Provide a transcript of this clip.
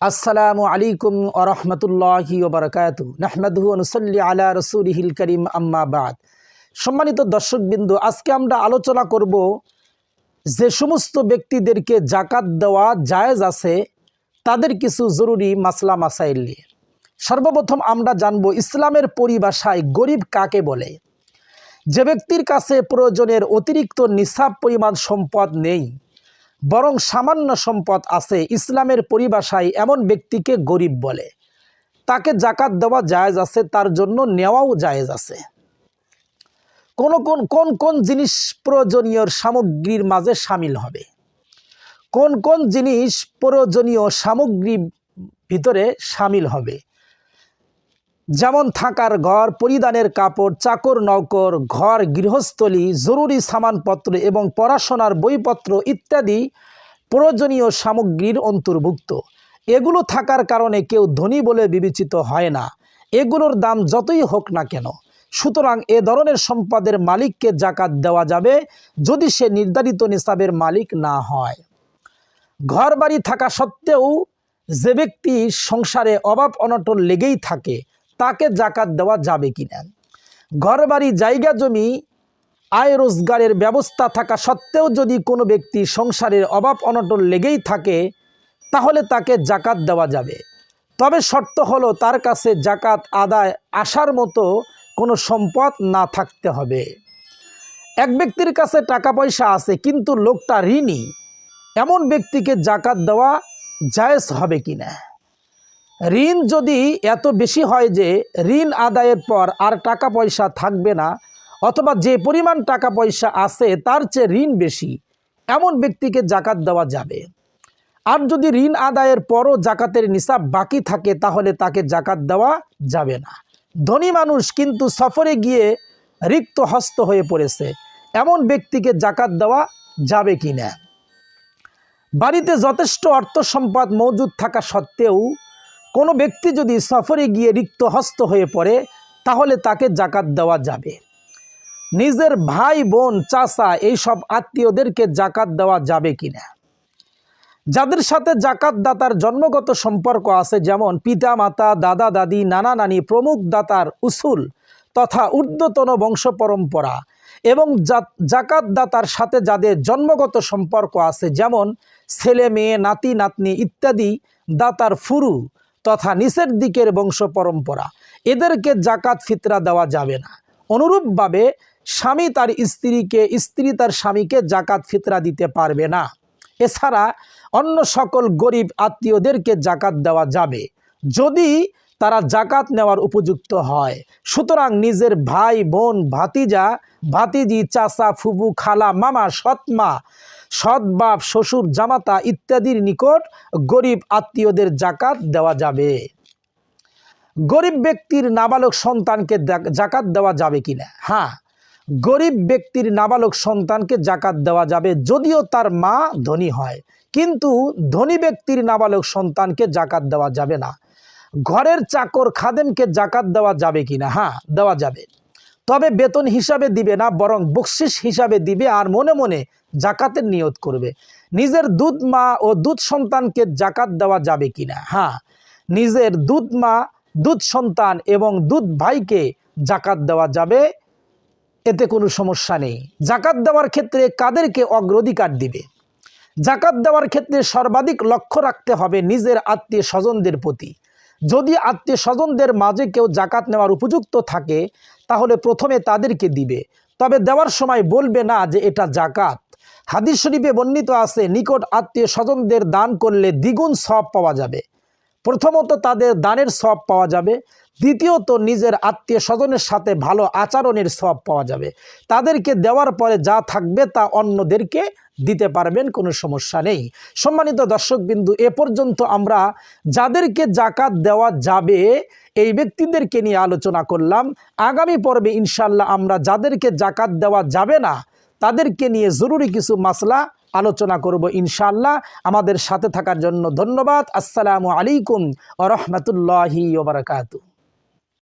আসসালামু আলাইকুম আরহামতুল্লাহি ওবরকাত নাহমাদু অনুসল্লি আলা রসুলহিল করিম, আম্মা বাদ। সম্মানিত দর্শকবিন্দু, আজকে আমরা আলোচনা করব যে সমস্ত ব্যক্তিদেরকে জাকাত দেওয়া জায়েজ আছে, তাদের কিছু জরুরি মাসলা মাসাইল নিয়ে। সর্বপ্রথম আমরা জানব ইসলামের পরিভাষায় গরিব কাকে বলে? যে ব্যক্তির কাছে প্রয়োজনের অতিরিক্ত নিসাব পরিমাণ সম্পদ নেই বরং সামান্য সম্পদ আছে ইসলামের পরিভাষায় এমন ব্যক্তিকে গরিব বলে। তাকে জাকাত দেওয়া জায়েজ আছে, তার জন্য নেওয়াও জায়েজ আছে। কোন কোন কোন কোন জিনিস প্রয়োজনীয় সামগ্রীর মাঝে সামিল হবে? কোন কোন জিনিস প্রয়োজনীয় সামগ্রীর ভিতরে সামিল হবে? যেমন থাকার ঘর, পরিধানের কাপড়, চাকর নৌকর, ঘর, গৃহস্থলী, জরুরি সামানপত্র এবং পড়াশোনার বইপত্র ইত্যাদি প্রয়োজনীয় সামগ্রীর অন্তর্ভুক্ত। এগুলো থাকার কারণে কেউ ধনী বলে বিবেচিত হয় না। এগুলোর দাম যতই হোক না কেন। সুতরাং এ ধরনের সম্পদের মালিককে জাকাত দেওয়া যাবে যদি সে নির্ধারিত নিসাবের মালিক না হয়। ঘর বাড়ি থাকা সত্ত্বেও যে ব্যক্তি সংসারে অভাব অনটন লেগেই থাকে তাকে জাকাত দেওয়া যাবে কিনা? ঘর বাড়ি জায়গা, জমি, আয় রোজগারের ব্যবস্থা থাকা সত্ত্বেও যদি কোনো ব্যক্তি সংসারের অভাব অনটন লেগেই থাকে, তাহলে তাকে জাকাত দেওয়া যাবে। তবে শর্ত হলো তার কাছে জাকাত আদায় আসার মতো কোনো সম্পদ না থাকতে হবে। এক ব্যক্তির কাছে টাকা পয়সা আছে কিন্তু লোকটা ঋণী, এমন ব্যক্তিকে জাকাত দেওয়া জায়েজ হবে কিনা? ঋণ যদি এত বেশি হয় যে ঋণ আদায়ের পর আর টাকা পয়সা থাকবে না, অথবা যে পরিমাণ টাকা পয়সা আছে তার চেয়ে ঋণ বেশি, এমন ব্যক্তিকে জাকাত দেওয়া যাবে। আর যদি ঋণ আদায়ের পরও জাকাতের নিসাব বাকি থাকে, তাহলে তাকে জাকাত দেওয়া যাবে না। ধনী মানুষ কিন্তু সফরে গিয়ে রিক্ত হস্ত হয়ে পড়েছে, এমন ব্যক্তিকে জাকাত দেওয়া যাবে কি না? বাড়িতে যথেষ্ট অর্থ সম্পদ মজুদ থাকা সত্ত্বেও কোনো ব্যক্তি যদি সফরে গিয়ে রিক্ত হস্ত হয়ে পড়ে, তাহলে তাকে জাকাত দেওয়া যাবে। নিজের ভাই, বোন, চাচা এইসব আত্মীয়দেরকে জাকাত দেওয়া যাবে কি না যাদের সাথে জাকাত দাতার জন্মগত সম্পর্ক আছে, যেমন পিতা মাতা দাদা, দাদি, নানা, নানি, প্রমুখ দাতার উসুল তথা ঊর্ধ্বতন বংশ পরম্পরা এবং জাকাত দাতার সাথে যাদের জন্মগত সম্পর্ক আছে, যেমন ছেলে, মেয়ে, নাতি, নাতনি ইত্যাদি দাতার ফুরু তথা নিচের দিকের বংশ পরম্পরা। এদেরকে জাকাত ফিতরা দেওয়া যাবে না। অনুরূপভাবে স্বামী তার স্ত্রীকে, স্ত্রী তার স্বামীকে জাকাত ফিতরা দিতে পারবে না। এছাড়া অন্য সকল গরিব আত্মীয়দেরকে জাকাত দেওয়া যাবে। যদি তারা জাকাত নেওয়ার উপযুক্ত হয়, সুতরাং নিজের ভাই, বোন, ভাতিজা, ভাতিজি, চাচা ফুবু খালা, মামা, সৎমা সৎবাপ শ্বশুর, জামাতা ইত্যাদির নিকট গরিব আত্মীয়দের জাকাত দেওয়া যাবে। গরিব ব্যক্তির নাবালক সন্তানকে জাকাত দেওয়া যাবে কিনা? হ্যাঁ গরিব ব্যক্তির নাবালক সন্তানকে জাকাত দেওয়া যাবে যদিও তার মা ধনী হয়, কিন্তু ধনী ব্যক্তির নাবালক সন্তানকে জাকাত দেওয়া যাবে না। ঘরের চাকর খাদেমকে জাকাত দেওয়া যাবে কিনা? হ্যাঁ দেওয়া যাবে। তবে বেতন হিসাবে দিবে না, বরং বকশিস হিসাবে দিবে আর মনে মনে জাকাতের নিয়ত করবে। নিজের দুধ মা ও দুধ সন্তানকে জাকাত দেওয়া যাবে কিনা হ্যাঁ নিজের দুধ মা, দুধ সন্তান এবং দুধ ভাইকে জাকাত দেওয়া যাবে, এতে কোনো সমস্যা নেই। জাকাত দেওয়ার ক্ষেত্রে কাদেরকে অগ্রাধিকার দিবে? জাকাত দেওয়ার ক্ষেত্রে সর্বাধিক লক্ষ্য রাখতে হবে নিজের আত্মীয় স্বজনদের প্রতি। যদি আত্মীয় স্বজনদের মাঝে কেউ জাকাত নেওয়ার উপযুক্ত থাকে, তাহলে প্রথমে তাদেরকে দিবে। তবে দেওয়ার সময় বলবে না যে এটা জাকাত। হাদিস শরীফে বর্ণিত আছে, নিকট আত্মীয় স্বজনদের দান করলে দ্বিগুণ সব পাওয়া যাবে। প্রথমত তাদের দানের সব পাওয়া যাবে। দ্বিতীয়ত, নিজের আত্মীয় স্বজনের সাথে ভালো আচরণের সব পাওয়া যাবে। তাদেরকে দেওয়ার পরে যা থাকবে তা অন্যদেরকে দিতে পারবেন, কোনো সমস্যা নেই। সম্মানিত দর্শকবিন্দু, এ পর্যন্ত আমরা যাদেরকে জাকাত দেওয়া যাবে, এই ব্যক্তিদেরকে নিয়ে আলোচনা করলাম। আগামী পর্বে ইনশাল্লাহ আমরা যাদেরকে জাকাত দেওয়া যাবে না, তাদেরকে নিয়ে জরুরি কিছু মাসলা আলোচনা করব ইনশাল্লাহ আমাদের সাথে থাকার জন্য ধন্যবাদ। আসসালামু আলাইকুম আ রহমতুল্লাহি ওবরাকাতু